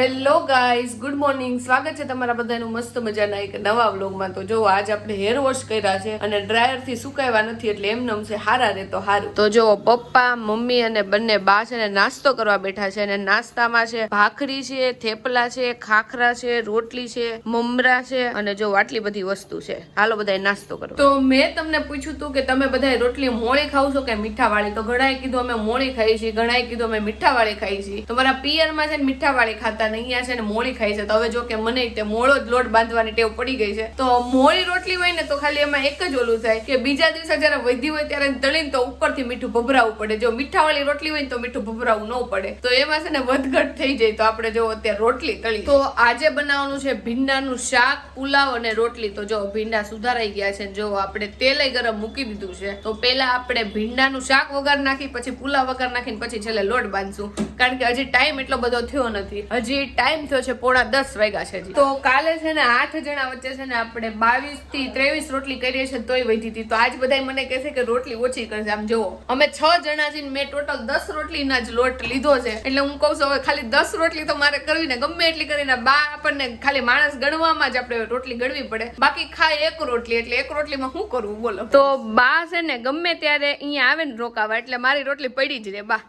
Hello guys good morning સ્વાગત છે તમારા બધાનું મસ્ત મજાના એક નવા વ્લોગમાં. તો જો, આજ આપણે હેર વોશ કર્યા છે અને ડ્રાયરથી સુકાવ્યા નથી, એટલે એમ છે હારા રે તો હારું. તો જો, પપ્પા, મમ્મી અને બંને બા છે ને નાસ્તો કરવા બેઠા છે અને નાસ્તામાં છે ભાખરી છે, થેપલા છે, ખાખરા છે, રોટલી છે, મમરા છે અને જો, આટલી બધી વસ્તુ છે. હાલો, બધાય નાસ્તો કરો. તો મેં તમને પૂછ્યું હતું કે તમે બધાય રોટલી મોળી ખાવ છો કે મીઠા વાળી તો ઘણાએ કીધું અમે મોળી ખાઈ છીએ ઘણાએ કીધું અમે મીઠા વાળી ખાઈ છીએ. તો મારા પિયરમાં છે ને મીઠા વાળી ખાતા ને અહીંયા છે ને મોળી ખાઈ છે. તો હવે જો કે મને તે મોળો જ લોટ બાંધવાની ટેવ પડી ગઈ છે. તો મોળી રોટલી હોય ને તો ખાલી એમાં એક જ ઓલું થાય કે બીજા દિવસે જ્યારે વધી હોય ત્યારે તળીને તો ઉપરથી મીઠું ભભરાવું પડે. જો મીઠા વાળી રોટલી હોય ને તો મીઠું ભભરાવું ન પડે. તો એમાં છે ને વધઘટ થઈ જાય. તો આપણે જો અત્યારે રોટલી તળી તો આજે બનાવવાનું છે ભીંડાનું શાક, પુલાવ અને રોટલી. તો જો ભીંડા સુધારાઈ ગયા છે જો આપણે તેલે ગરમ મૂકી દીધું છે. તો પહેલા આપણે ભીંડાનું શાક વગર નાખી, પછી પુલાવ વગર નાખીને પછી છેલ્લે લોટ બાંધશું. કારણ કે હજી ટાઈમ એટલો બધો થયો નથી. હજી ટાઈમ થયો છે પોણા દસ વાગ્યા છે તો કાલે છે ને આઠ જણા વચ્ચે છે ને આપણે બાવીસથી ત્રેવીસ રોટલી કરીએ છીએ તોય વધી હતી. તો આજ બધા મને કહે છે કે રોટલી ઓછી કરશે આમ જુઓ. અમે છ જણા છીએ મેં ટોટલ દસ રોટલીના જ લોટ લીધો છે. એટલે હું કહું છું હવે ખાલી દસ રોટલી તો મારે કરવી ને ગમે એટલી કરીને બા આપણને ખાલી માણસ ગણવામાં જ આપણે રોટલી ગણવી પડે. બાકી ખાય એક રોટલી એટલે એક રોટલીમાં શું કરવું બોલો. તો બા છે ને ગમે ત્યારે અહીંયા આવે ને રોકાવા એટલે મારી રોટલી પડી જ રે બા.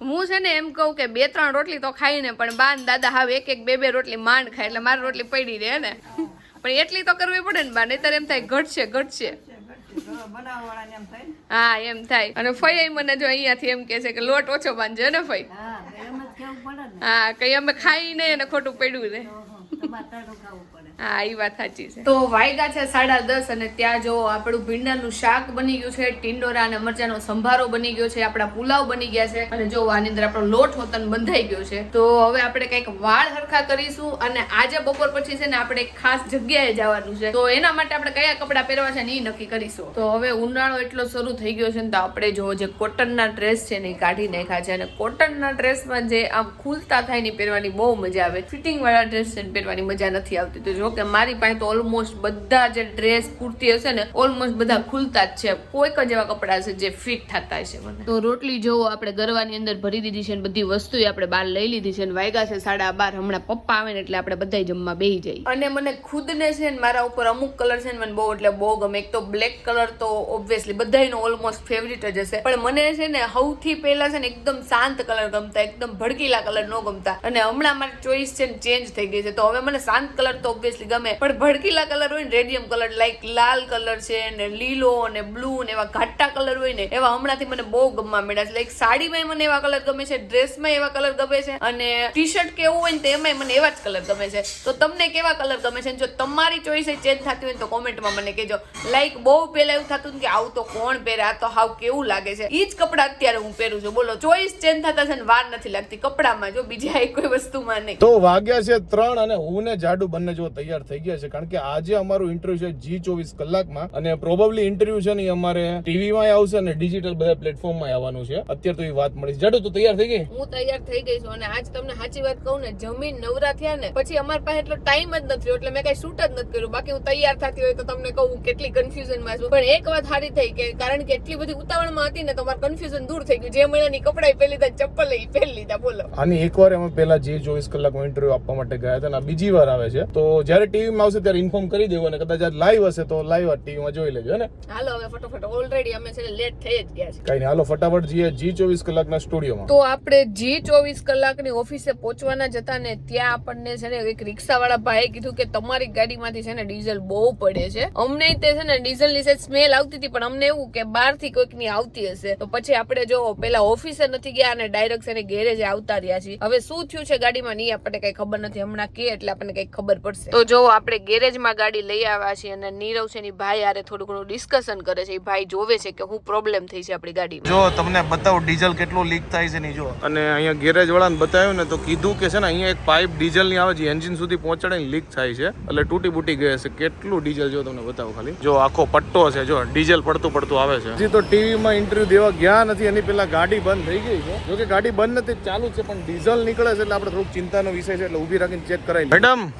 હું છે ને એમ કહું કે બે ત્રણ રોટલી તો ખાઈને પણ બા દાદા હવે એક એક બે બે રોટલી માંડ ખાય એટલે મારી રોટલી પડી રહે ને. પણ એટલી તો કરવી પડે ને બા નહીતર એમ થાય ઘટશે ઘટશે. ને. હા એમ થાય. અને ફઈ મને જો અહીંયાથી એમ કે છે કે લોટ ઓછો બાંધજો ને ફઈ. હા ને. કઈ અમે ખાઈ નહીં અને ખોટું પડ્યું ને હા, એ વાત સાચી છે. તો વાયગા છે સાડા દસ અને ત્યાં જો આપણું ભીંડાનું શાક બની ગયું છે, ટીંડોરા અને મરચાનો સંભારો બની ગયો છે, આપણા પુલાવ બની ગયા છે અને જો આની અંદર આપણો લોટ હોતન બંધાઈ ગયો છે, તો હવે આપણે કંઈક વાળ હરખા કરીશું અને આજે બપોર પછી છે ને આપણે ખાસ જગ્યાએ જવાનું છે. તો એના માટે આપણે કયા કપડાં પહેરવા છે ને એ નક્કી કરીશું. તો હવે ઉનાળો એટલો શરૂ થઈ ગયો છે ને તો આપણે જો જે કોટનના ડ્રેસ છે ને એ કાઢી નાખ્યા છે અને કોટનના ડ્રેસમાં જે આમ ખુલતા થાય ને પહેરવાની બહુ મજા આવે. ફિટિંગ વાળા ડ્રેસ છે પહેરવાની મજા નથી આવતી. તો જો કે મારી પાસે તો ઓલમોસ્ટ બધા જે ડ્રેસ કુર્તી હશે ને ઓલમોસ્ટ બધા ખુલતા જ છે. કોઈક જ એવા કપડા છે જે ફિટ થતા છે મને. તો રોટલી જોવો આપણે ગરવાની અંદર ભરી દીધી છે ને બધી વસ્તુ આપણે બહાર લઈ લીધી છે ને વાયગા છે સાડા બાર હમણાં પપ્પા આવે ને એટલે આપણે બધા જમવા બેહી જઈએ. અને મને ખુદને છે ને મારા ઉપર અમુક કલર છે ને મને બહુ એટલે બહુ ગમે. એક તો બ્લેક કલર તો ઓબ્વિયસલી બધાનો ઓલમોસ્ટ ફેવરિટ જ હશે. પણ મને છે ને સૌથી પહેલા છે ને એકદમ શાંત કલર ગમતા એકદમ ભડકીલા કલર ન ગમતા. અને હમણાં મારી ચોઈસ છે ને ચેન્જ થઈ ગઈ છે. તો હવે મને શાંત કલર તો ઓબ્વિયસલી ગમે. પણ ભડકીલા કલર હોય ને રેડિયમ કલર લાઈક લાલ કલર છે ને લીલો અને બ્લુ ને એવા ઘાટા કલર હોય ને, એવા હમણાંથી મને બહુ ગમવા મળ્યા છે. લાઈક સાડીમાં મને એવા કલર ગમે છે ડ્રેસમાં એવા કલર ગમે છે અને ટી શર્ટ કેવું હોય ને તેમાં મને એવા જ કલર ગમે છે. તો તમને કેવા કલર ગમે છે? જો તમારી ચોઈસ ચેન્જ થતી હોય તો કોમેન્ટમાં મને કહેજો. લાઈક બહુ પહેલા એવું થતું કે આવું તો કોણ પહેરે, આ તો હાવ કેવું લાગે છે. ઈ જ કપડાં અત્યારે હું પહેરું છું. બોલો ચોઈસ ચેન્જ થતા છે ને વાર નથી લાગતી. કપડામાં જો બીજા એ કોઈ વસ્તુમાં નહીં. તો વાગ્યા છે ત્રણ અને હું ને જાડુ બંને જો તૈયાર થઈ ગયા છે. કારણ કે આજે અમારું ઇન્ટરવ્યુ છે જી ચોવીસ કલાકમાં અને પ્રોબેબલી ઇન્ટરવ્યુ છે ને અમારે ટીવી માં આવશે અને ડિજિટલ બધા પ્લેટફોર્મમાં આવવાનું છે. અત્યારે તો એ વાત મળી. જાડુ તું તૈયાર થઈ ગઈ? હું તૈયાર થઈ ગઈ છું અને આજ તમને સાચી વાત કહું ને જમીન નવરા થયા ને પછી અમારી પાસે એટલો ટાઈમ જ નથી એટલે મેં કઈ શૂટ જ નથી કર્યું. બાકી હું તૈયાર થતી હોય તો તમને કહું કેટલી કન્ફ્યુઝનમાં છું. પણ એક વાત સારી થઈ કે કારણ કે એટલી બધી ઉતાવળમાં હતી ને તો મારું કન્ફ્યુઝન દૂર થઈ ગયું. જે મહિનાની કપડાં પહેરી લીધા ચપ્પલ એ પહેરી લીધા બોલો. એક એકવાર અમે પહેલા જે ચોવીસ કલાકમાં ઇન્ટરવ્યુ આપવા માટે ગયા હતા બીજી વાર આવે છે. તો જ્યારે ટીવીમાં આવશે ત્યારે ઇન્ફોર્મ કરી દેવું અને કદાચ આજ લાઈવ હશે તો લાઈવ ટીવીમાં જોઈ લેજો ને? હાલો હવે ફટોફટ ઓલરેડી અમે છે લેટ થઈ જ ગયા છે કઈ નહીં હાલો ફટાફટ જઈએ જી ચોવીસ કલાકના સ્ટુડિયોમાં તો આપણે જી ચોવીસ કલાકની ઓફિસે પહોંચવાના જતા ને ત્યાં આપણને છે ને એક રિક્ષા વાળા ભાઈએ કીધું કે તમારી ગાડીમાંથી છે ને ડીઝલ બહુ પડે છે. અમને તે છે ને ડીઝલની સ્મેલ આવતી હતી પણ અમને એવું કે બહારથી કોઈકની આવતી હશે. તો પછી આપણે જો પેલા ઓફિસે નથી ગયા અને ડાયરેક્ટ છે ને ગેરેજે આવતા રહ્યા છીએ. હવે શું થયું છે ગાડીમાં નહીં આપણને કઈ ખબર નથી. હમણાં કે એટલે આપણને કઈ ખબર પડશે. તો જો આપણે ગેરેજમાં ગાડી લઈ આવ્યા છીએ અને નીરવ છે ની ભાઈ આરે થોડું ઘણું ડિસ્કશન કરે છે એ ભાઈ જોવે છે કે હું પ્રોબ્લેમ થઈ છે આપણી ગાડી જો તમને બતાવું ડીઝલ કેટલું લીક થાય છે નહીં જો. અને અહીંયા ગેરેજ વાળાને બતાવ્યું ને તો કીધું કે છે ને અહીંયા એક પાઇપ ડીઝલની આવે છે એન્જિન સુધી પહોંચાડે લીક થાય છે. એટલે તૂટી બૂટી ગઈ છે. કેટલું ડીઝલ જો તમને બતાવું ખાલી. જો આખો પટ્ટો છે જો ડીઝલ પડતું પડતું આવે છે. હજી તો ટીવીમાં ઇન્ટરવ્યુ દેવા ગયા નથી એની પેલા ગાડી બંધ થઈ ગઈ છે. જોકે ગાડી બંધ નથી ચાલુ છે પણ ડીઝલ નીકળે છે એટલે આપણે થોડુંક ચિંતાનો વિષય છે એટલે ઊભી રાખીને ચેક કરાવી મેડમ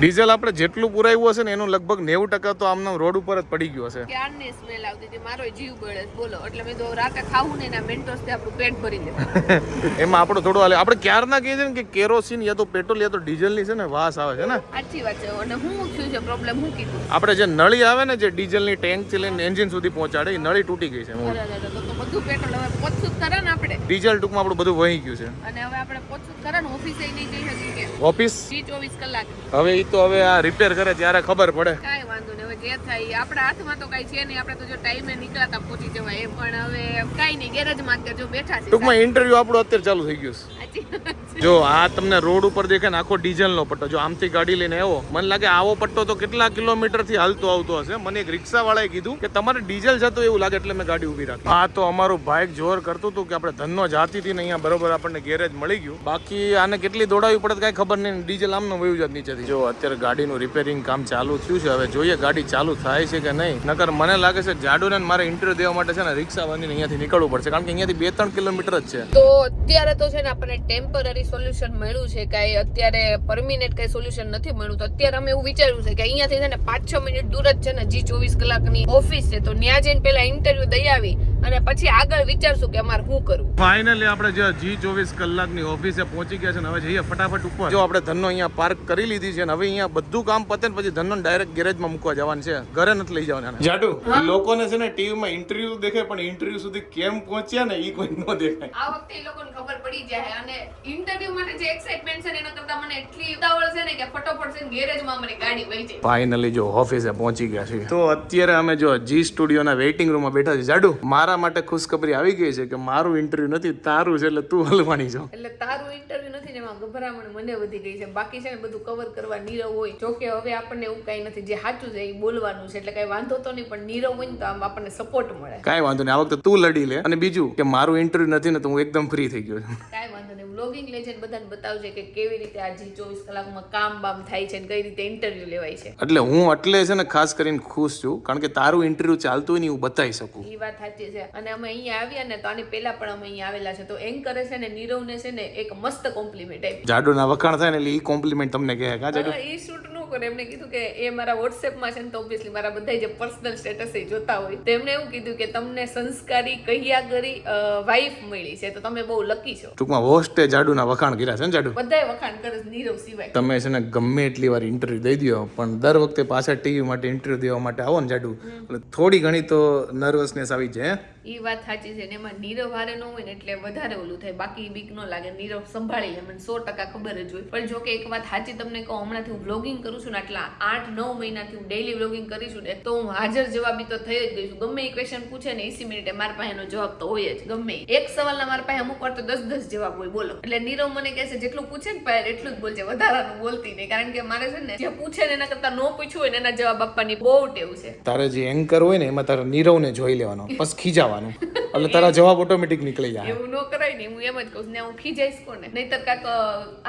ડીઝલ આપણે જેટલું પુરાવ્યું હશે ને એનું લગભગ નેવું ટકા તો આમનો રોડ ઉપર જ પડી ગયો હશે. ક્યારની સ્મેલ આવતી હતી? મારો જીવ બળે બોલો. એટલે મેં તો રાતે ખાવું ને એના મેન્ટોસથી આપણું પેટ ભરી લે એમાં આપણો થોડો હાલે. આપણે ક્યારના કહીએ છીએ ને કે કેરોસીન યા તો પેટ્રોલ યા તો ડીઝલની છે ને વાસ આવે છે ને? સાચી વાત છે. અને હું શું છે? પ્રોબ્લેમ હું કીધું? આપણે જે નળી આવે ને જે ડીઝલની ટેન્કથી લઈને એન્જિન સુધી પહોંચાડે એ નળી તૂટી ગઈ છે બધું પેટ્રોલ હવે પોચું કરે ને આપણે. ડીઝલ ટૂંકમાં આપણું બધું વહી ગયું છે. અને હવે આપણે પોચું કરે ને. ઓફિસે નહીં જઈ શકીએ ઓફિસ? જી ચોવીસ કલાક. હવે તો હવે આ રિપેર કરે ત્યારે ખબર પડે. કાંઈ વાંધો જે થાય આપણા હાથમાં તો કઈ છે નહીં. આપણે તો જો ટાઈમે નીકળાતા પહોંચી જવાય એમ. પણ હવે કઈ નહીં ગેરેજમાં કે જો બેઠા છે ટૂંકમાં ઇન્ટરવ્યુ આપણું અત્યારે ચાલુ થઈ ગયું છે. જો આ તમને રોડ ઉપર દેખે ને આખો ડીઝલનો પટ્ટો. જો આમથી ગાડી લઈને આવ્યો મને લાગે આવો પટ્ટો તો કેટલા કિલોમીટરથી હાલતો આવતો હશે. મને એક રિક્ષા વાળાએ કીધું કે તમારે ડીઝલ જતું એવું લાગે એટલે મેં ગાડી ઊભી રાખી. આ તો અમારું બાઇક જોર કરતું હતું કે આપણે ધનનો જાતી હતી ને અહીંયા બરોબર આપણને ગેરેજ મળી ગયું. બાકી આને કેટલી દોડાવી પડે કઈ ખબર નહીં. ડીઝલ આમનો વયું જ નીચેથી. જો અત્યારે ગાડીનું રિપેરિંગ કામ ચાલુ થયું છે. હવે જોઈએ ગાડી ચાલુ થાય છે કે નહીં? નકર મને લાગે છે જાડુને મારે ઇન્ટરવ્યુ દેવા માટે છે ને રિક્ષા બાંધીને અહીંયાથી નીકળવું પડશે. કારણ કે અહીંયાથી બે ત્રણ કિલોમીટર જ છે. તો અત્યારે તો છે ને આપણને ટેમ્પરરી સોલ્યુશન મળ્યું છે. કાંઈ અત્યારે પરમિનેન્ટ કઈ સોલ્યુશન નથી મળ્યું. તો અત્યારે અમે એવું વિચાર્યું છે કે અહીંયાથી છે ને પાંચ છ મિનિટ દૂર જ છે ને જી ચોવીસ કલાકની ઓફિસ છે. તો ત્યાં જઈને પેલા ઇન્ટરવ્યુ દઈ આવી. અને પછી આગળ વિચારશું કે અમારે શું કરવું. ફાઇનલી આપણે જે જી ચોવીસ કલાકની ઓફિસે પહોંચી ગયા છે ને હવે જઈએ ફટાફટ ઉપર. જો આપણે ધનનો અહીંયા પાર્ક કરી લીધી છે અને હવે અહીંયા બધું કામ પતે ને પછી ધનનો ડાયરેક્ટ ગેરેજમાં મૂકવા જવાનું છે. ઘરે નથી લઈ જવાના. જાડુ લોકોને છે ને ટીવીમાં ઇન્ટરવ્યુ દેખાય પણ ઇન્ટરવ્યુ સુધી કેમ પહોંચ્યા ને એ કોઈ ન દેખાય. આ વખતે એ લોકોને ખબર પડી જાય અને ઇન્ટરવ્યુ માટે જે એક્સાઇટમેન્ટ છે એના કરતા મને એટલી ઉતાવળ છે ને કે ફટોફટ છે ગેરેજમાં મારી ગાડી વહી જાય. ફાઇનલી જો ઓફિસે પહોંચી ગયા છે. તો અત્યારે અમે જો જી સ્ટુડિયોના વેઇટિંગ રૂમમાં બેઠા છે જાડુ મારા માટે ખુશખબરી આવી ગઈ છે કે મારું ઇન્ટરવ્યુ નથી તારું છે એટલે તું હલવાની છો. એટલે તારું ઇન્ટરવ્યુ નથી ને એમાં ગભરામણ મને વધી ગઈ છે. બાકી છે ને બધું કવર કરવા નીરવ હોય જોકે હવે આપણને એવું કઈ નથી. જે સાચું છે એ બોલવાનું છે એટલે કઈ વાંધો તો નહીં પણ નીરવ હોય ને તો આમ આપણને સપોર્ટ મળે. કાંઈ વાંધો નહીં. આ વખતે તું લડી લે. અને બીજું કે મારું ઇન્ટરવ્યુ નથી ને તો હું એકદમ ફ્રી થઈ ગયો છું. કાંઈ વ્લોગિંગ લેજેન્ડ બધાને બતાવજે કે કેવી રીતે આ જી ચોવીસ કલાકમાં કામ બામ થાય છે ને કઈ રીતે ઇન્ટરવ્યુ લેવાય છે. એટલે હું એટલે છે ને ખાસ કરીને ખુશ છું કારણ કે તારું ઇન્ટરવ્યુ ચાલતું હોય ને હું બતાવી શકું. એ વાત સાચી છે. અને અમે અહીંયા આવ્યા ને તો આની પહેલા પણ અમે અહીંયા આવેલા છે. તો એન્કરે છે ને નીરવને છે ને એક મસ્ત કોમ્પ્લિમેન્ટ આપી જાડુના વખાણ થાય ને એટલે એ કોમ્પ્લિમેન્ટ તમને કહે. કા જાડુ એ શૂટ ન કરે એમને કીધું કે એ મારા વોટ્સએપમાં છે ને તો ઓબ્વિયસલી મારા બધા જે પર્સનલ સ્ટેટસ એ જોતા હોય. તો એમણે એવું કીધું કે તમને સંસ્કારી કહ્યા કરી વાઈફ મળી છે. તો તમે બહુ લકી છો. ટૂંકમાં હોસ્ટે જાડુના વખાણ કર્યા છે ને જાડુ? બધાય વખાણ કરે નીરવ સિવાય. તમે છે ને ગમે એટલી વાર ઇન્ટરવ્યુ દઈ દો પણ દર વખતે પાછા ટીવી માટે ઇન્ટરવ્યુ દેવા માટે આવો ને જાડુ. એટલે થોડી ઘણી તો નર્વસનેસ આવી જાય? એ વાત સાચી છે ને એમાં નીરવ હારે ન હોય ને એટલે વધારે ઓલું થાય. બાકી બીક ન લાગે. નીરવ સંભાળી લે. મને સો ટકા ખબર જ હોય. પણ જો કે એક વાત સાચી તમને કહું હમણાંથી હું વ્લોગિંગ કરું છું ને આટલા આઠ નવ મહિનાથી હું ડેઈલી વ્લોગિંગ કરીશું ને તો હું હાજર જવાબી તો થઈ જ ગઈ છું. ગમે એ ક્વેશ્ચન પૂછે ને એસી મિનિટે મારા પાસે એનો જવાબ તો હોય જ. ગમે એક સવાલના મારા પાસે અમુક વાર તો દસ દસ જવાબ હોય. બોલો. એટલે નીરવ મને કહે છે જેટલું પૂછે ને પહેલા એટલું જ બોલશે વધારાનું બોલતી નહીં. કારણ કે મારે છે ને જે પૂછે ને એના કરતા ન પૂછ્યું હોય ને એના જવાબ આપવાની બહુ ટેવ છે. તારે જે એન્કર હોય ને એમાં તારે નીરવને જોઈ લેવાનો. બસ ખીજાવાનું એટલે તારા જવાબ ઓટોમેટિક નીકળી જાય. એવું ન કરાય ને હું એમ જ કહું છું. ને હું ખીજાઈશ કોને? નહીતર કાક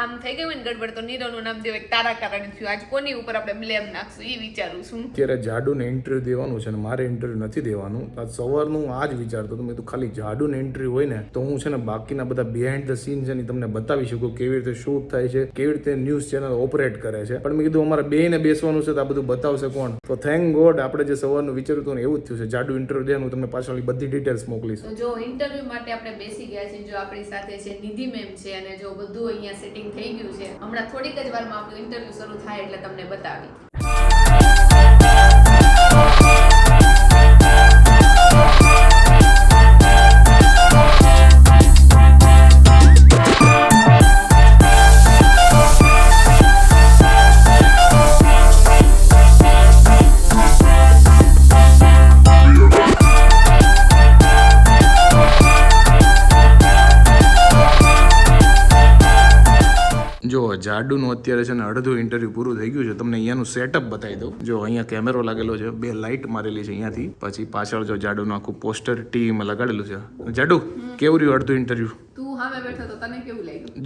આમ થઈ ગયું ને ગડબડ તો નીરવનું નામ દેવાય એક તારા કારણે થયું. આજ કોની ઉપર આપણે બ્લેમ નાખશું? એ વિચારું છું. અત્યારે જાડુને ઇન્ટરવ્યુ દેવાનું છે ને મારે ઇન્ટરવ્યુ નથી દેવાનું. આજ સવારનું હું આ જ વિચારતો હતો મેં તો ખાલી જાડુને ઇન્ટરવ્યુ હોય ને તો હું છે ને બાકીના બધા બિહાઇન્ડ ધ સીન છે ને તમને બતાવી શકું કેવી રીતે શૂટ થાય છે કેવી રીતે ન્યૂઝ ચેનલ ઓપરેટ કરે છે. પણ મેં કીધું અમારે બે ને બેસવાનું છે તો આ બધું બતાવશે કોણ? તો થેન્ક ગોડ આપણે જે સવારનું વિચાર્યું હતું ને એવું જ થયું છે. જાડુ ઇન્ટરવ્યુ દેવાનું હું તમને પાછળની બધી ડિટેલ્સ મોકલીશું. જો ઇન્ટરવ્યુ માટે આપણે બેસી ગયા છે જો આપણી સાથે છે નિધિ મેમ છે અને જો બધું અહીંયા સેટિંગ થઈ ગયું છે, હમણાં થોડીક જ વારમાં આપણું ઇન્ટરવ્યુ શરૂ થાય એટલે તમને બતાવી. અત્યારે છે ને અડધું ઇન્ટરવ્યુ પૂરું થઈ ગયું છે. તમને અહીંયાનું સેટઅપ બતાવી દઉં. જો અહીંયા કેમેરો લાગેલો છે બે લાઇટ મારેલી છે અહીંયાથી. પછી પાછળ જો જાડુનું આખું પોસ્ટર ટીવીમાં લગાડેલું છે. જાડુ કેવું રહ્યું અડધું ઇન્ટરવ્યુ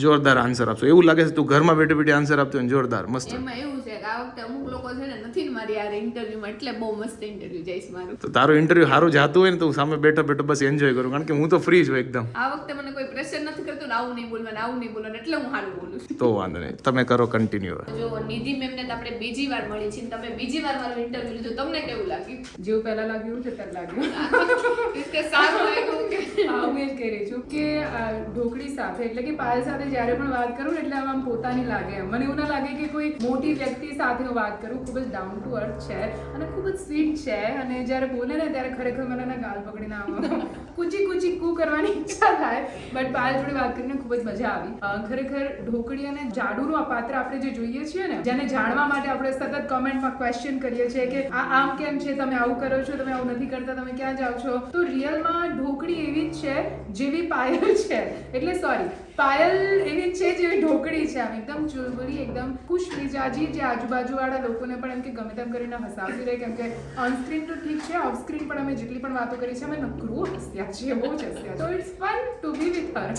જોરદાર આન્સર આપશો. એવું લાગે છે તું ઘરમાં બેઠે બેઠે આન્સર આપતો જોરદાર મસ્ત. એવું છે આ વખતે અમુક લોકો છે ને નથી મારી આ ઇન્ટરવ્યુમાં એટલે બહુ મસ્ત ઇન્ટરવ્યુ જઈશ મારું. તો તારું ઇન્ટરવ્યુ સારું જાતું હોય ને તો હું સામે બેઠો બેઠો બસ એન્જોય કરું કારણ કે હું તો ફ્રી છું એકદમ. આ વખતે મને કોઈ પ્રેશર નથી કરતું આવું નહીં બોલવાનું આવું નહીં બોલવાનું એટલે હું સારું બોલું તો વાંધો નહીં. તમે કરો કન્ટિન્યુ જો નિધિ મેમને તો આપણે બીજી વાર મળી છે તમે બીજી વાર મારું ઇન્ટરવ્યુ લીધું તમને કેવું લાગ્યું? જેવું પહેલા લાગ્યું છે ત્યારે લાગ્યું. કે સારું લાગ્યું કે હા હું એ કહી રહી છું કે ઢોકળી સાથે એટલે કે પાયલ સાથે જ્યારે પણ વાત કરું એટલે આમ આમ પોતાની લાગે મને એવું ના લાગે કે કોઈ મોટી વ્યક્તિ સાથે હું વાત કરું ખૂબ જ ડાઉન ટુ અર્થ છે અને ખૂબ જ સ્વીટ છે. અને જ્યારે બોલે ને ત્યારે ખરેખર મને એના ગાલ પકડીને આમ કુચી કુચી કુ કરવાની ઈચ્છા થાય. બટ પાયલ જોડે વાત કરીને ખૂબ જ મજા આવી. ખરેખર ઢોકળી અને જાડુનું આ પાત્ર આપણે જે જોઈએ છીએ ને, જેને જાણવા માટે આપણે સતત કોમેન્ટમાં ક્વેશ્ચન કરીએ છીએ કે આ આમ કેમ છે, તમે આવું કરો છો, તમે આવું નથી કરતા, તમે ક્યાં જાઓ છો? તો રિયલમાં ઢોકળી એવી જ છે જેવી પાયલ છે. એટલે સોરી પાયલ એવી જ છે જેવી ઢોકળી છે. આમ એકદમ ચુલબુલી, એકદમ ખુશ મિજાજી જે આજુબાજુવાળા લોકોને પણ એમ કે ગમે તેમ કરીને હસાવતી રહે, કેમ કે ઓનસ્ક્રીન તો ઠીક છે ઓફસ્ક્રીન પણ અમે જેટલી પણ વાતો કરી છે, અમે નકરું હસ્યા છીએ, બહુ જ હસ્યા તો it's fun to be with her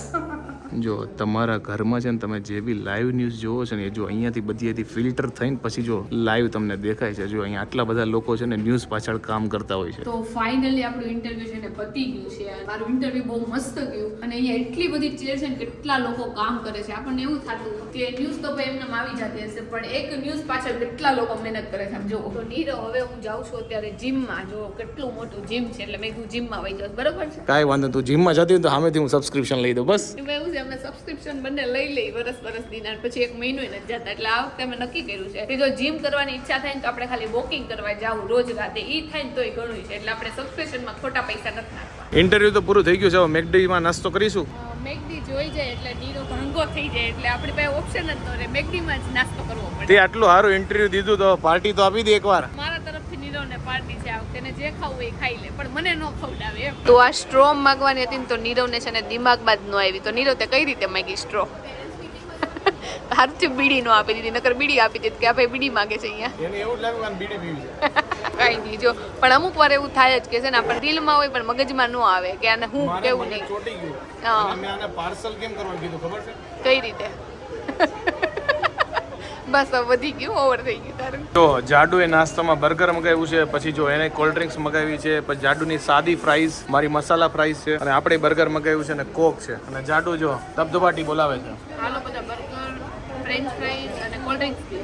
જો તમારા ઘરમાં છે ને તમે જે બી લાઈવ ન્યૂઝ જોવો છો ને એ જો અહીંયાથી બધી ફિલ્ટર થઈને પછી જો લાઈવ તમને દેખાય છે. જો અહીંયા આટલા બધા લોકો છે ને ન્યૂઝ પાછળ કામ કરતા હોય છે. તો ફાઇનલી આપણું ઇન્ટરવ્યુ છે ને પતી ગયું છે મારું ઇન્ટરવ્યુ બહુ મસ્ત ગયું. અને અહીંયા એટલી બધી ચેર છે ને કેટલા લોકો કામ કરે છે. આપણને એવું થતું કે ન્યૂઝ તો ભાઈ એમને આવી જતી હશે પણ એક ન્યૂઝ પાછળ કેટલા લોકો મહેનત કરે છે. જો. તો નીરવ હવે હું જાઉં છું અત્યારે જીમમાં જો કેટલું મોટું જીમ છે એટલે મેં કીધું જીમમાં વહી જાઉં. બરોબર છે? કાંઈ વાંધો. તું જીમમાં જતી હોય તો સામેથી હું સબસ્ક્રિપ્શન લઈ દઉં બસ. એવું છે અમે સબસ્ક્રિપ્શન બંને લઈ લઈ વરસ વરસ દીના પછી એક મહિનો નથી જતા. એટલે આ વખતે અમે નક્કી કર્યું છે. કે જો જીમ કરવાની ઈચ્છા થાય ને તો આપણે ખાલી વોકિંગ કરવા જાવું રોજ રાતે. એ થાય ને તોય ઘણું છે. એટલે આપણે સબસ્ક્રિપ્શનમાં ખોટા પૈસા નથી નાખવા ઇન્ટરવ્યુ તો પૂરું થઈ ગયું છે. હવે મેકડીમાં નાસ્તો કરીશું. મેગડી જોઈ જાય એટલે નીરો ભંગો થઈ જાય. એટલે આપણી પાસે ઓપ્શન જ ન રહે. મેગડીમાં જ નાસ્તો કરવો પડે. તે આટલું સારું ઇન્ટરવ્યુ દીધું તો પાર્ટી તો આપી દે એકવાર. મારા તરફથી નીરોને પાર્ટી છે. આ જે ખાવું એ ખાઈ લે પણ મને ન ખવડાવે એમ. તો આ સ્ટ્રો માંગવાની હતી ને તો નીરવને છે ને દિમાગમાં જ ન આવી. તો નીરવ તે કઈ રીતે માંગી સ્ટ્રો હાથથી બીડી નો આપી દીધી નકર બીડી આપી દીધી કે આ ભાઈ બીડી માંગે છે અહીંયા. એને એવું લાગે કે બીડી પીવી છે. કઈ નહીં જો. પણ અમુક વાર એવું થાય જ કે છે ને આપણે દિલમાં હોય પણ મગજમાં ન આવે કે આને હું કેવું નહીં. ચોટી ગયું. હા. મેં આને પાર્સલ કેમ કરવાનું કીધું ખબર છે? કઈ રીતે? બસ વધી ગયું ઓવર થઈ ગયું તારું. જો જાડુ એ નાસ્તામાં બર્ગર મગાવ્યું છે પછી જો એને કોલ્ડ ડ્રિંક્સ મગાવી છે પછી જાડુની સાદી ફ્રાઈઝ મારી મસાલા ફ્રાઈઝ છે અને આપણે બર્ગર મગાવ્યું છે અને કોક છે. અને જાડુ જો ધબધબાટી બોલાવે છે. હાલો બધા બર્ગર ફ્રેન્ચ ફ્રાઈઝ અને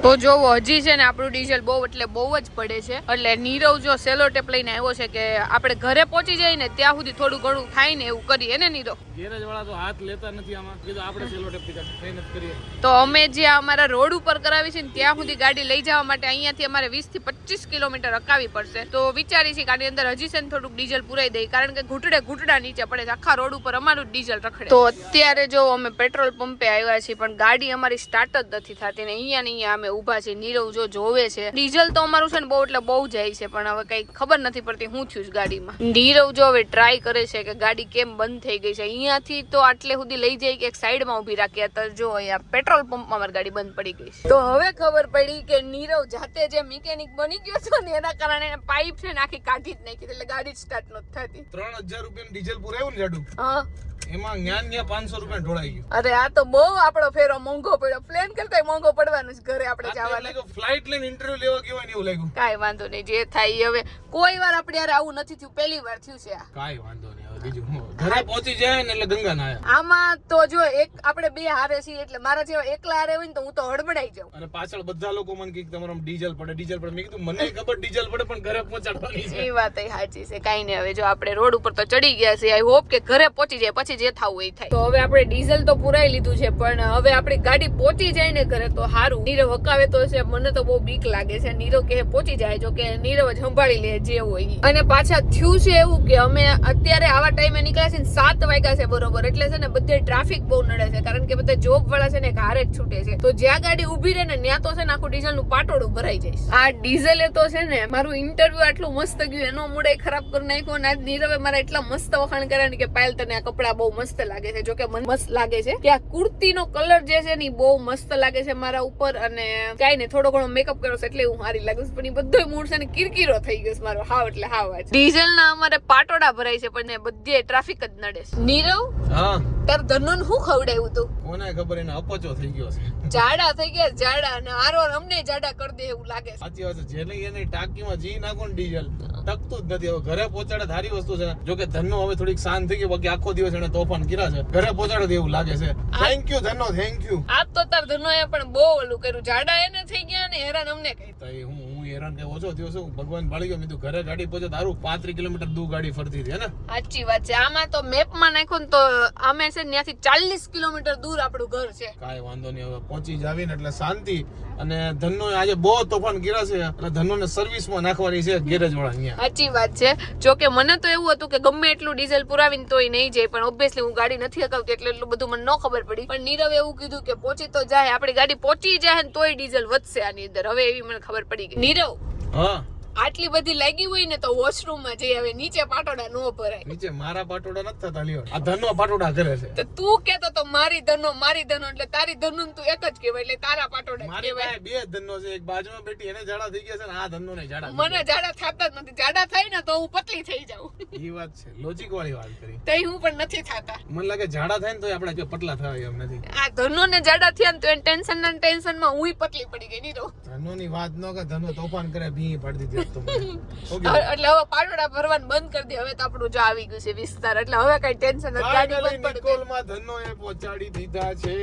તો જોવો હજી છે ને આપણું ડીઝલ બહુ એટલે બહુ જ પડે છે. એટલે નીરવ જો સેલો ટેપ લઈને આવ્યો છે કે આપણે ઘરે પહોંચી જઈએ ને ત્યાં સુધી થોડું ઘણું થાય ને એવું કરીએ. ને નીરવ? ગેરેજ વાળા તો હાથ લેતા નથી આમાં. કીધું આપણે સેલો ટેપથી કરીએ. તો અમે જે અમારા રોડ ઉપર કરાવી છે ને ત્યાં સુધી ગાડી લઈ જવા માટે અહીંયાથી અમારે વીસથી પચીસ કિલોમીટર અકાવી પડશે. તો વિચારી છે કે આની અંદર હજી છે ને થોડુંક ડીઝલ પુરાઈ દઈએ કારણ કે ઘૂંટડે ઘૂંટડા નીચે પડે છે. આખા રોડ ઉપર અમારું ડીઝલ રખડે. તો અત્યારે જો અમે પેટ્રોલ પંપે આવ્યા છીએ પણ ગાડી અમારી સ્ટાર્ટ જ નથી થતી ને અહીંયા ને અહીંયા અમે ઊભા છે નીરવ જો જોવે છે. ડીઝલ તો અમારું છે ને બહુ એટલે બહુ જાય છે પણ હવે કઈ ખબર નથી પડતી હું થયું ગાડીમાં. નીરવ જો હવે ટ્રાય કરે છે કે ગાડી કેમ બંધ થઈ ગઈ છે અહીંયાથી તો આટલે સુધી લઈ જાય કે એક સાઈડમાં ઊભી રાખી તો જો અહીંયા પેટ્રોલ પંપમાં અમારી ગાડી બંધ પડી ગઈ છે. તો હવે ખબર પડી કે નીરવ જાતે જે મિકેનિક બની ગયો છે ને એના કારણે પાઇપ છે ને આખી કાઢી જ નાખી એટલે ગાડી સ્ટાર્ટ નથી થતી. ત્રણ હજાર રૂપિયા ડીઝલ પુરાયું ને જાડું? હા. એમાં જ્ઞાન પાંચસો રૂપિયા ઢોળાઈ ગયું. અરે આ તો બહુ આપણો ફેરો મોંઘો પડ્યો. પ્લેન કરતા મોંઘો પડવાનું છે ઘરે આપણે જવાનું. ફ્લાઇટ લઈને ઇન્ટરવ્યુ લેવા ગયો ને એવું લાગ્યું. કાંઈ વાંધો નહીં જે થાય હવે. કોઈ વાર આપણે યાર આવું નથી થયું પહેલી વાર થયું છે આ. કાંઈ વાંધો નહીં. બીજું ઘરે પહોંચી જાય ને એટલે ગંગા ના આમાં તો જો એક આપણે બે હારે છીએ એટલે મારા જેવા એકલા હારે હોય ને તો હું તો હડબડાઈ જાઉં. અને પાછળ બધા લોકો મને કે તમારો ડીઝલ પડે ડીઝલ પડે. મેં કીધું મને ખબર ડીઝલ પડે પણ ઘરે પહોંચાડવાની છે. એ વાત સાચી છે. કાંઈ નહીં હવે જો આપણે રોડ ઉપર તો ચડી ગયા છે આઈ હોપ કે ઘરે પહોંચી જાય પછી જે થવું એ થાય. તો હવે આપણે ડીઝલ તો પુરાઈ લીધું છે પણ હવે આપણી ગાડી પહોંચી જાય ને ઘરે તો સારું નીરવ હકાવે તો છે મને તો બહુ બીક લાગે છે. નીરવ કે પહોંચી જાય. જો કે નીરવ જ સંભાળી લે જે હોય અને પાછા થયું છે એવું કે અમે અત્યારે આવા ટાઈમે નીકળ્યા છે ને સાત વાગ્યા છે બરોબર. એટલે છે ને બધે ટ્રાફિક બહુ નડે છે. કારણ કે બધા જોબ વાળા છે ને ઘારે જ છૂટે છે. તો જ્યાં ગાડી ઊભી રહે ને ત્યાં તો છે ને આખું ડીઝલનું પાટોડું ભરાઈ જાય આ ડીઝલે તો છે ને મારું ઇન્ટરવ્યુ આટલું મસ્ત ગયું, એનો મૂડ ખરાબ કરી નાખ્યો અને આજ નીરવે મારા એટલા મસ્ત વખાણ કર્યા ને કે પાયલ તને આ કપડા બહુ મસ્ત લાગે છે. જો કે મને મસ્ત લાગે છે કે આ કુર્તીનો કલર જે છે ને બહુ મસ્ત લાગે છે મારા ઉપર અને કાંઈ નહીં, થોડો ઘણો મેકઅપ કર્યો છે એટલે હું સારી લાગુ છું. પણ એ બધો મૂડ છે ને કિરકીરો થઈ ગયો છે મારો. હાવ એટલે હાવ ડીઝલ ના અમારે પાટોડા ભરાય છે પણ એ બધે ટ્રાફિક જ નડે છે. નીરવ હા. તાર ધનોન હું ખવડાવ્યું તું? કોને ખબર એને અપચો થઈ ગયો છે. જાડા થઈ ગયા જાડા અને આરો અમને જાડા કરી દે એવું લાગે છે. સાચી વાત છે જેને એની ટાંકીમાં જી નાખો ને ડીઝલ ટકતું જ નથી. હવે ઘરે પહોંચાડે સારી વસ્તુ છે. જો કે ધનનો હવે થોડીક શાંત થઈ ગઈ બાકી આખો દિવસ એને તોફાન કર્યા છે. ઘરે પહોંચાડે એવું લાગે છે. થેન્ક યુ ધનો થેન્ક યુ આજ તો તાર ધનોએ પણ બહુ ઓલું કર્યું. જાડા એને થઈ ગયા ને હેરાન અમને કહી તો હું હું હેરાન કે ઓછો થયો છું ભગવાન ભાળી ગયો. મેં ઘરે ગાડી પહોંચે. તારું પાંત્રીસ કિલોમીટર દૂર ગાડી ફરતી હતી ને? સાચી વાત છે. આમાં તો મેપમાં નાખ્યું તો અમે છે ત્યાંથી ચાલીસ કિલોમીટર દૂર આપણું ઘર છે. કાંઈ વાંધો નહીં. હવે પહોંચી જાવી ને એટલે શાંતિ. અને ધનનો આજે બહુ તોફાન ગીરા છે. એટલે ધનોને સર્વિસમાં નાખવાની છે ગેરેજ વાળા અહીંયા. સાચી વાત છે. જો કે મને તો એવું હતું કે ગમે એટલું ડીઝલ પુરાવીને તોય નહીં જાય પણ ઓબ્વિયસલી હું ગાડી નથી હકાવતી એટલે એટલું બધું મને ન ખબર પડી. પણ નીરવે એવું કીધું કે પહોંચી તો જાય. આપણી ગાડી પહોંચી જાય ને તોય ડીઝલ વધશે આની અંદર. હવે એવી મને ખબર પડી ગઈ. નીરવ હા. આટલી બધી લાગી હોય ને તો વોશરૂમમાં જઈ હવે નીચે પાટોડા નો ભરાય. નીચે મારા પાટોડા નથી થતા લ્યો. આ ધનનો પાટોડા કરે છે. તો તું કેતો તો મારી ધનો મારી ધનો એટલે તારી ધનો તું એક જ કહેવાય એટલે તારા પાટોડા મારી પાસે બે ધનનો છે એક બાજુમાં બેઠી એને જાડા થઈ ગયા છે ને આ ધનનો ને જાડા મને જાડા થતા જ નથી. જાડા થાય ને તો હું પતલી થઈ જાઉં. એ વાત છે લોજિક વાળી વાત કરી. તઈ હું પણ નથી થતા. મને લાગે જાડા થાય ને તો આપણે જો પતલા થાય એમ નથી. આ ધનો ને જાડા થયા ને તો ટેન્શન ના ટેન્શનમાં હું પતલી પડી ગઈ નીરો. ધનો ની વાત ન કે ધનો તોફાન કરે ભી પડી દીધી. એટલે હવે પાટોડા ભરવાનું બંધ કરી દે. હવે તો આપણું જો આવી ગયું છે વિસ્તાર. એટલે હવે કઈ ટેન્શન નથી. ગાડી બંધ પડી. નિકોલમાં ધનનો એ પહોંચાડી દીધા છે.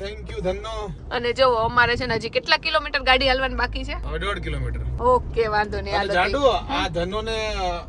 થેન્ક યુ ધનનો. અને જો અમારે છે ને હજી કેટલા કિલોમીટર ગાડી હાલવાની બાકી છે? હવે દોઢ કિલોમીટર. ઓકે વાંધો નહીં. હાલો જાડુ આ ધનો ને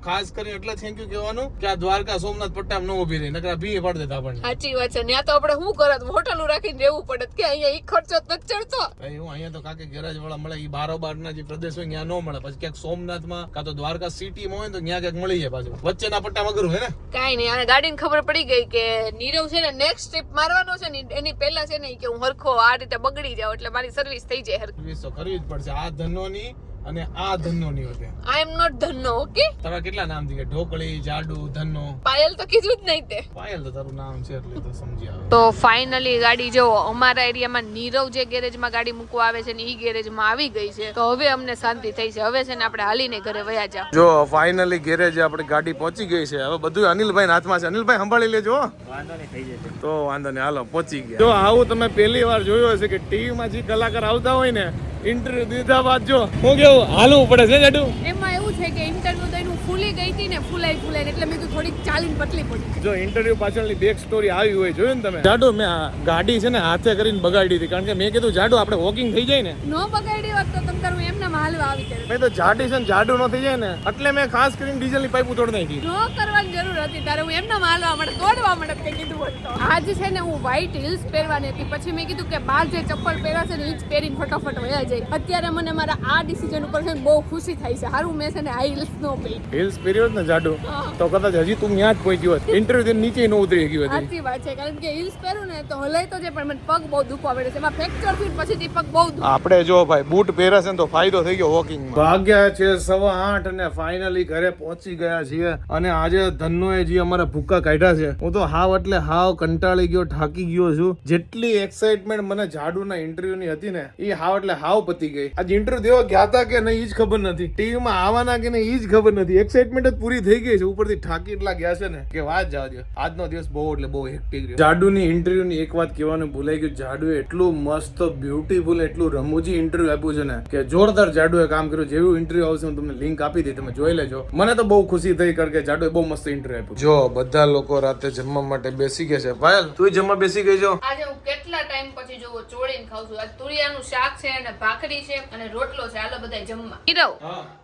ખાસ કરી એટલે થેન્ક યુ કહેવાનું કે આ દ્વારકા સોમનાથ પટ્ટામાં ન ઊભી રહી નકર ભી પાડી દેતા આપણને. સાચી વાત છે. ત્યાં તો આપણે શું કરત? હોટલો રાખીને રહેવું પડે કે અહીંયા ઈ ખર્ચો નથી ચડતો? હું અહીંયા તો કાકે ગેરેજ વાળા મળે ઈ બારોબાર ના જે પ્રદેશ હોય ત્યાં ન મળે. પછી ક્યાંક સોમનાથમાં કાં તો દ્વારકા સિટીમાં હોય તો ત્યાં ક્યાંક મળી જાય પાછું. વચ્ચેના પટ્ટામાં કરું હે ને? કાઈ નહીં અને ગાડીને ખબર પડી ગઈ કે નીરવ છે ને નેક્સ્ટ ટ્રીપ મારવાનો છે ને એની પહેલા છે ને કે હું હરખો આ રીતે બગડી જાઉં એટલે મારી સર્વિસ થઈ જાય હરખી. સર્વિસ તો કરવી જ પડશે. આ ધનોની અને આ ધનોની હોતે. આઈ એમ નોટ ધનનો ઓકે તારા કેટલા નામ થઈ ગયા ઢોકળી જાડુ ધનનો? પાયલ તો કીધું જ નહીં તે. પાયલ તો તારું નામ છે એટલે તો સમજી આવે. તો ફાઇનલી ગાડી જો અમારા એરિયામાં નીરવ જે ગેરેજમાં ગાડી મૂકવા આવે છે ને ઈ ગેરેજમાં આવી ગઈ છે. તો હવે અમને શાંતિ થઈ છે. હવે છે ને આપણે હાલીને ઘરે વયા જા. જો ફાઇનલી ગેરેજ આપણી ગાડી પહોંચી ગઈ છે. હવે બધું અનિલભાઈ હાથમાં છે. અનિલભાઈ સંભાળી લેજો વાંધો નહીં થઈ જશે. તો વાંધો નહીં. હાલો પહોંચી ગયા. જો આવું તમે પહેલી વાર જોયું હશે કે ટીવીમાં જે કલાકાર આવતા હોય ને ઇન્ટરવ્યુ દીધા બાદ જો હું કેવું? હાલવું પડે છે જાડુ એમાં એવું છે કે ઇન્ટરવ્યુ તો એનું ફૂલી ગઈ હતી ને ફૂલાઈ ફૂલાઈ એટલે મેં થોડીક ચાલીને પતલી પડી. જો ઇન્ટરવ્યુ પાછળની બેક સ્ટોરી આવી હોય જોયું ને તમે? જાડુ મેં ગાડી છે ને હાથે કરીને બગાડી હતી કારણ કે મેં કીધું જાડો આપણે વોકિંગ થઈ જાય ને. નો બગાડી હોત તો તમ તારું એમના હાલવા આવી કરે મેં તો જાડી છે ને જાડું ન થઈ જાય ને એટલે મેં ખાસ કરીને ડીઝલની પાઇપ તોડી નાખી. નો કરવાની જરૂર હતી તારે હું એમના હાલવા માટે દોડવા માટે કે કીધું હોત તો. આજ છે ને હું વ્હાઈટ હિલ્સ પહેરવાની હતી પછી મેં કીધું કે બહાર જે ચપ્પલ પહેરાશે છે ને એ જ પહેરીને ફટાફટ વયા જાય. અત્યારે મને મારા આ ડિસિઝન ઉપર છે બહુ ખુશી થાય છે. સારું મેં છે ને હાઈ હિલ્સ નો પહેરી. હિલ્સ પીરિયડ ને જાડુ તો કદાચ હજી તું ત્યાં જ પહોંચી હોત. ઇન્ટરવ્યુ નીચે ન ઉતરી ગયું હતી સાચી વાત છે કારણ કે હિલ્સ પહેરું ને તો હલાય તો છે પણ મને પગ બહુ દુખવા પડે છે. એમાં ફ્રેક્ચરથી પછી પગ બહુ દુખે. આપણે જો ભાઈ બૂટ પહેર્યા છે ને તો ફાયદો થઈ ગયો વોકિંગ ભાગ્યા છે સવા આઠ ને ફાઇનલી ઘરે પહોંચી ગયા છીએ. અને આજે ધનોએ જે અમારા ભૂકા કાઢ્યા છે હું તો હાવ એટલે હાવ કંટાળી ગયો થાકી ગયો છું. જેટલી એક્સાઇટમેન્ટ મને જાડુના ઇન્ટરવ્યુ ની હતી ને એ હાવ એટલે હાવ પતી ગઈ. આજે ઇન્ટરવ્યુ દેવા ગયા હતા કે નહીં એ જ ખબર નથી. ટીવીમાં આવવાના કે નહીં એ જ ખબર નથી. એક્સાઇટમેન્ટ જ પૂરી થઈ ગઈ છે. ઉપરથી ઠાકી એટલા ગયા છે ને કે વાત જવા દો આજનો દિવસ બહુ એટલે બહુ હેક્ટિક રહ્યો. જાડુની ઇન્ટરવ્યુ ની એક વાત કહેવાનું ભૂલાઈ ગયું. જાડુએ એટલું મસ્ત બ્યુટીફુલ એટલું રમૂજી ઇન્ટરવ્યુ આપ્યું છે ને કે જોરદાર જાડુએ કામ કર્યું. જેવું ઇન્ટરવ્યુ આવશે હું તમને લિંક આપી દઈ તમે જોઈ લેજો. મને તો બહુ ખુશી થઈ કારણ કે જાડુએ બહુ મસ્ત ઇન્ટરવ્યુ આપ્યું. જો બધા લોકો રાતે જમવા માટે બેસી ગયા છે. પાયલ તું જમવા બેસી ગઈ છો? આજે હું કેટલા ટાઈમ પછી જોવો ચોળીને ખાઉં છું. આજ તુરિયાનું શાક છે અને ભાખરી છે અને રોટલો છે. આલો બધા જમવા. નીરવ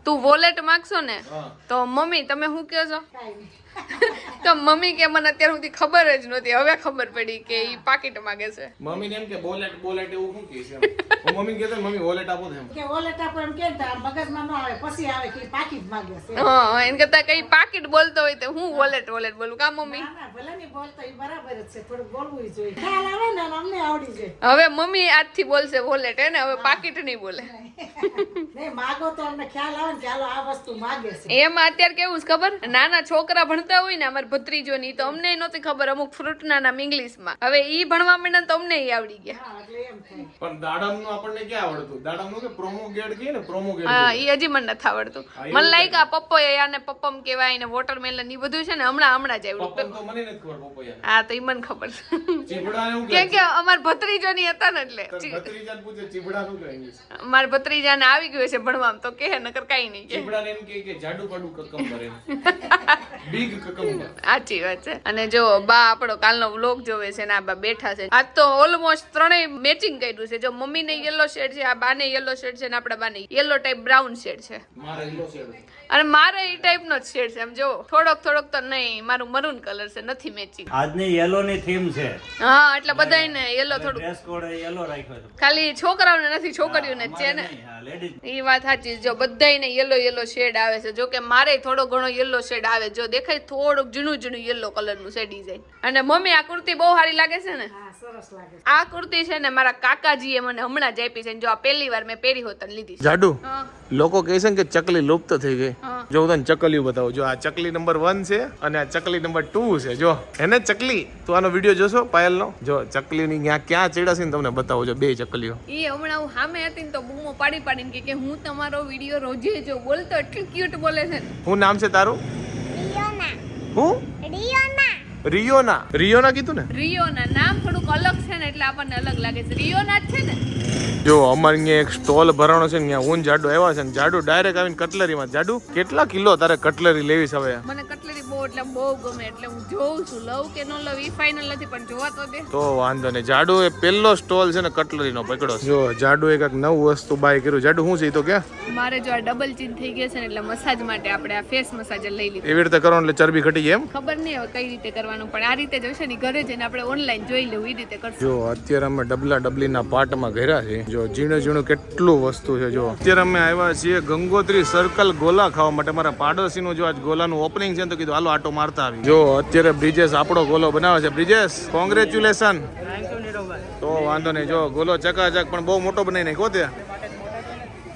તું વોલેટ માંગશો ને હા. તો મમ્મી તમે શું કહો છો? તો મમ્મી કે મને અત્યાર સુધી ખબર જ નહોતી. હવે ખબર પડી કે ઈ પાકીટ માંગે છે. મમ્મી ને એમ કે બોલેટ બોલેટ એવું શું કહે છે એમ? હું મમ્મી કહેતો મમ્મી વોલેટ આપો એમ. કે વોલેટ આપો એમ કે મગજમાં ન આવે પછી આવે કે પાકીટ માંગે છે. હા એને કરતા કઈ પાકીટ બોલતો હોય તો હું વોલેટ વોલેટ બોલું. કા મમ્મી? ના ના ભલે ને બોલતો એ બરાબર જ છે. થોડું બોલવું જોઈએ. ખ્યાલ આવે ને અમને આવડી જાય. હવે મમ્મી આજથી બોલશે વોલેટ હે ને? હવે પાકીટ નહીં બોલે. નહીં માગો તો અમને ખ્યાલ આવે ને ચાલો આ વસ્તુ માગે છે. એમાં અત્યારે કેવું છે ખબર? નાના છોકરા ભણતા હોય ને અમારા ભત્રીજો ની તો અમને નહોતી ખબર અમુક ફ્રૂટના નામ ઇંગ્લિશમાં હવે ઈ ભણવા માંડ્યા તો અમને આવડી ગયા. હા દાડમ એમ થાય. પણ દાડમનું આપણને ક્યાં આવડતું? દાડમનું કે પ્રોમોગેડ કે ને પ્રોમોગેડ હા ઈ હજી મને નથી આવડતું. મને આ પપૈયા ને પપમ કહેવાય ને વોટરમેલન ઈ બધું છે ને હમણાં હમણાં જ આવડ્યું પપ્પમ તો મને નથી ખબર પપૈયા. હા તો ઈ મને ખબર. છે ચીબડા કેમ કે અમાર ભત્રીજો ની હતા ને એટલે. ચી- ભત્રીજાને પૂછે ચીબડાનું કે ઇંગ્લિશ માર ભત્રીજાને આવી ગયું છે ભણવામાં તો કે નકર કાઈ નહીં કે ચીબડાને એમ કે જાડુ પાડું કકંબર બિગ કકંબર સાચી વાત છે. અને જો બા આપણો કાલનો વ્લોગ જોવે છે ને આ બા બેઠા છે. આજ તો ઓલમોસ્ટ ત્રણેય મેચિંગ કર્યું છે. જો મમ્મી ને યલો શેડ છે આ બા ને યલો શેડ છે ને આપણા બાને યલો ટાઈપ બ્રાઉન શેડ છે. મારે યેલો શેડ અને મારે એ ટાઈપ નો જ શેડ છે. એમ જો થોડોક થોડોક તો નહીં મારું મરૂન કલર છે નથી મેચિંગ આજની યેલો ની થીમ છે. હા એટલે બધાયને યેલો થોડું ડ્રેસ કોડ યેલો રાખ્યો છે. ખાલી છોકરાઓને નથી છોકરીઓને જ છે ને? એ વાત સાચી છે. જો બધાયને યેલો યેલો શેડ આવે છે. જો કે મારે થોડો ઘણો યલો શેડ આવે. જો દેખાય થોડુંક ઝીણું ઝીણું યલો કલરનું છે ડિઝાઇન અને મમ્મી આ કુર્તી બહુ સારી લાગે છે ને? હા. સરસ લાગે છે. આ કુર્તી છે ને મારા કાકાજીએ મને હમણાં જ આપી છે ને જો આ પહેલી વાર મેં પહેરી હોત લીધી છે. જાડુ લોકો કહે છે કે ચકલી લુપ્ત થઈ ગઈ. જો હું તને ચકલીઓ બતાવું જો આ ચકલી નંબર વન છે અને આ ચકલી નંબર ટુ છે. જો એને ચકલી. તું આનો વીડિયો જોશો પાયલનો? જો ચકલીની ક્યાં ક્યાં ચડ્યા છે ને તમને બતાવું જો બે ચકલીઓ. એ હમણાં હું સામે હતી ને તો બૂમો પાડી પાડીને કે કે હું તમારો વીડિયો રોજે જો બોલતો એટલું ક્યુટ બોલે છે ને. શું નામ છે તારું? હું? રિયોના. રિયોના. રિયોના કીધું ને? રિયોના. નામ થોડુંક અલગ છે ને એટલે આપણને અલગ લાગે છે. રિયોના જ છે ને? જો અમારે અહીંયા એક સ્ટોલ ભરાણો છે ને ત્યાં હું ને જાડુ આવ્યા છે ને જાડુ ડાયરેક્ટ આવીને કટલરીમાં જાડુ કેટલા કિલો તારે કટલરી લેવી છે હવે? મને કટલેરી બહુ એટલે બહુ ગમે એટલે હું જોઉં છું. લવ કે ન લવ ઈ ફાઇનલ નથી પણ જોવા તો દે. તો વાંધો નહીં. જાડુ એ પહેલો સ્ટોલ છે ને કટલરીનો પકડો જો જાડુ એક નવું વસ્તુ બાય કર્યું. જાડુ શું છે તો કે? મારે જો આ ડબલ ચીન થઈ ગયા છે ને એટલે મસાજ માટે આપણે આ ફેસ મસાજ લઈ લીધું. એવી રીતે કરો એટલે ચરબી ઘટી એમ? ખબર નહીં હવે કઈ રીતે કરવાનું પણ આ રીતે જોઈશે ને ઘરે જઈને આપણે ઓનલાઈન જોઈ લેવું એ રીતે કરશું. જો અત્યારે અમે ડબલા ડબલીના પાર્ટમાં ઘેરા છે જો ઝીણું ઝીણું કેટલું વસ્તુ છે જો. અત્યારે અમે આવ્યા છીએ ગંગોત્રી સર્કલ ગોલા ખાવા માટે. મારા પાડોશીનું જો આજ ગોલાનું ઓપનિંગ છે ને તો કીધું હાલો આટો મારતા આવી. જો અત્યારે બ્રિજેશ આપણો ગોલો બનાવે છે. બ્રિજેશ કોંગ્રેચ્યુલેશન તો વાંધો નહીં જો ગોલો ચકાચક પણ બહુ મોટો બનાવી નાખ્યો તે.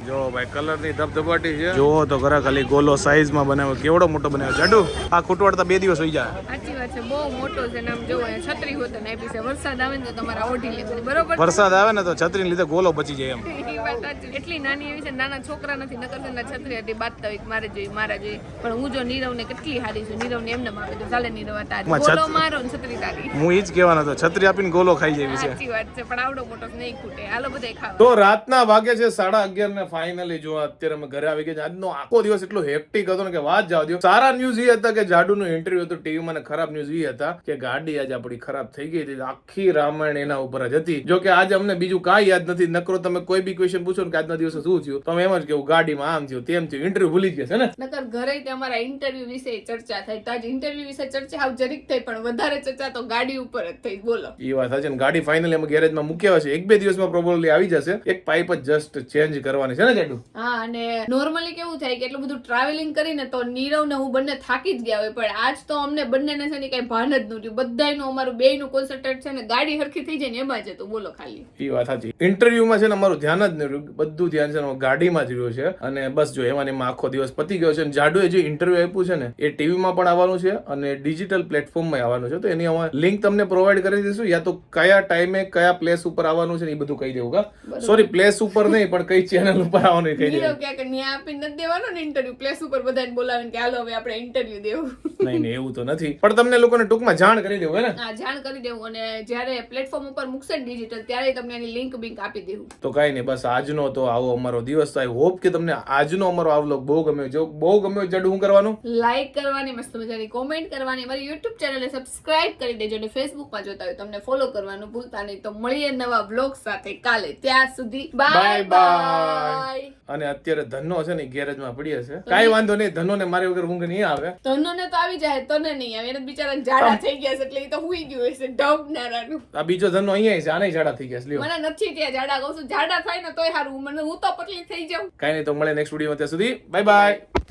જો ભાઈ કલરની ધબધબાટી છે. જો તો ઘરે ખાલી ગોલો સાઈઝમાં બનાવ્યો કેવડો મોટો બનાવ્યો જાડુ આ ખૂટવાડતા બે દિવસ હોઈ જાય. સાચી વાત છે બહુ મોટો છે ને આમ છત્રી હોત આપી છે વરસાદ આવે ને તો તમારે ઓઢી લેવાની બરોબર વરસાદ આવે ને તો છત્રી લીધે ગોલો બચી જાય એમ. એટલી નાની એવી છે નાના છોકરા નથી નકર છે છત્રી હતી બાંધતા હોય મારે જોઈએ મારા જોઈએ પણ હું જો નીરવ ને કેટલી હારી છું નીરવ ને એમને માગે તો ચાલે નીરવ તારી ગોલો મારો ને છત્રી તારી. હું ઈ જ કહેવાનો હતો છત્રી આપીને ગોલો ખાઈ જેવી છે. સાચી વાત છે પણ આવડો મોટો નહીં ખૂટે. હાલો બધા ખાવ. તો રાતના વાગે છે સાડા અગિયાર ને ફાઇનલી જો અત્યારે અમે ઘરે આવી ગયા આજનો આખો દિવસ એટલો હેક્ટિક હતો ને કે વાત જાવ દો સારા ન્યૂઝ એ હતા કે જાડુનું ઇન્ટરવ્યુ હતું ટીવી માં ખરાબ ન્યૂઝ એ હતા કે ગાડી આજે આપણી ખરાબ થઈ ગઈ હતી. આખી રામાયણ એના ઉપર જ હતી. જો કે આજે અમને બીજું કાંઈ યાદ નથી. નકરો તમે કોઈ બી ક્વેશ્ચન પૂછો ને કે આજના દિવસે શું થયું? તમે એમ જ કેવું ગાડીમાં આમ થયું તેમ થયું ઇન્ટરવ્યુ ભૂલી જ ગયા છે ને? નકર ઘરે અમારા ઇન્ટરવ્યુ વિશે ચર્ચા થાય. તો આજ ઇન્ટરવ્યુ વિશે ચર્ચા હાવ જરીક થઈ પણ વધારે ચર્ચા તો ગાડી ઉપર જ થઈ. બોલો. એ વાત છે ને. ગાડી ફાઇનલી અમે ગેરેજમાં મૂક્યા છે. એક બે દિવસમાં પ્રોબેબલી આવી જશે. એક પાઇપ જ જસ્ટ ચેન્જ કરવાની છે ને જાડુ હા અને નોર્મલી કેવું થાય કે એટલું બધું ટ્રાવેલિંગ કરીને તો નીરવ ને હું બંને થાકી જ ગયા હોય. પણ આજ તો અમને બંનેને છે ને કઈ ભાન જ નહોતું બધાયનું અમારું બેયનું કોન્સન્ટ્રેટ છે ને ગાડી હરખી થઈ જાય ને એમાં જ હતું. બોલો ખાલી. એ વાત સાચી. ઇન્ટરવ્યુમાં છે ને અમારું ધ્યાન જ નહીં રહ્યું બધું ધ્યાન છે ગાડીમાં જ રહ્યું છે. અને બસ જો એમાં એમાં આખો દિવસ પતી ગયો છે. અને જાડુએ જે ઇન્ટરવ્યુ આપ્યું છે ને એ ટીવીમાં પણ આવવાનું છે અને ડિજિટલ પ્લેટફોર્મમાં આવવાનું છે. તો એની અમે લિંક તમને પ્રોવાઈડ કરી દઈશું. યા તો કયા ટાઈમે કયા પ્લેસ ઉપર આવવાનું છે એ બધું કહી દેવું કા સોરી પ્લેસ ઉપર નહીં પણ કઈ ચેનલ ઉપર આવવાનું કહી દેવું. ન્યા આપી નથી દેવાનો ને ઇન્ટરવ્યુ પ્લેસ ઉપર બધાને બોલાવીને કે હાલો હવે આપણે ઇન્ટરવ્યુ દેવું. નહીં નહીં એવું તો નથી. પણ તમને લોકોને ટૂંકમાં જાણ કરી દેવું હે ને? હા જાણ કરી દેવું. અને જ્યારે પ્લેટફોર્મ ઉપર મૂકશે ડિજિટલ ત્યારે તમને એની લિંક બિંક આપી દેવું. તો કઈ નહીં બસ આજનો તો આવો અમારો દિવસ તો આઈ હોપ કે તમને આજનો અમારો આ બહુ ગમ્યો. જો બહુ ગમ્યો જડ હું કરવાનું? લાઈક કરવાની મસ્ત મજાની કોમેન્ટ કરવાની. અમારી યુટ્યુબ ચેનલને સબસ્ક્રાઇબ કરી દેજો અને ફેસબુકમાં જોતા હોય તમને ફોલો કરવાનું ભૂલતા નહીં. તો મળીએ નવા બ્લોગ સાથે કાલે. ત્યાં સુધી બાય. બાય અને અત્યારે ધનો છે ને ગેરેજમાં પડી હશે કાઈ વાંધો નહીં. ધનો ને મારી વગર ઊંઘ નહીં આવે. તનોને તો આવી જાય તને નહીં આવે. એને બિચારા જાડા થઈ ગયા છે એટલે એ તો હુઈ ગયું હશે ડબ નારાનું આ બીજો ધનો અહીંયા છે આને જાડા થઈ ગયા છે. મને નથી ત્યાં જાડા કહું છું જાડા થાય ને તોય મને હું તો પતલી થઈ જાઉં. કઈ નહીં, તો મળે નેક્સ્ટ વીડિયો ત્યાં સુધી. Bye bye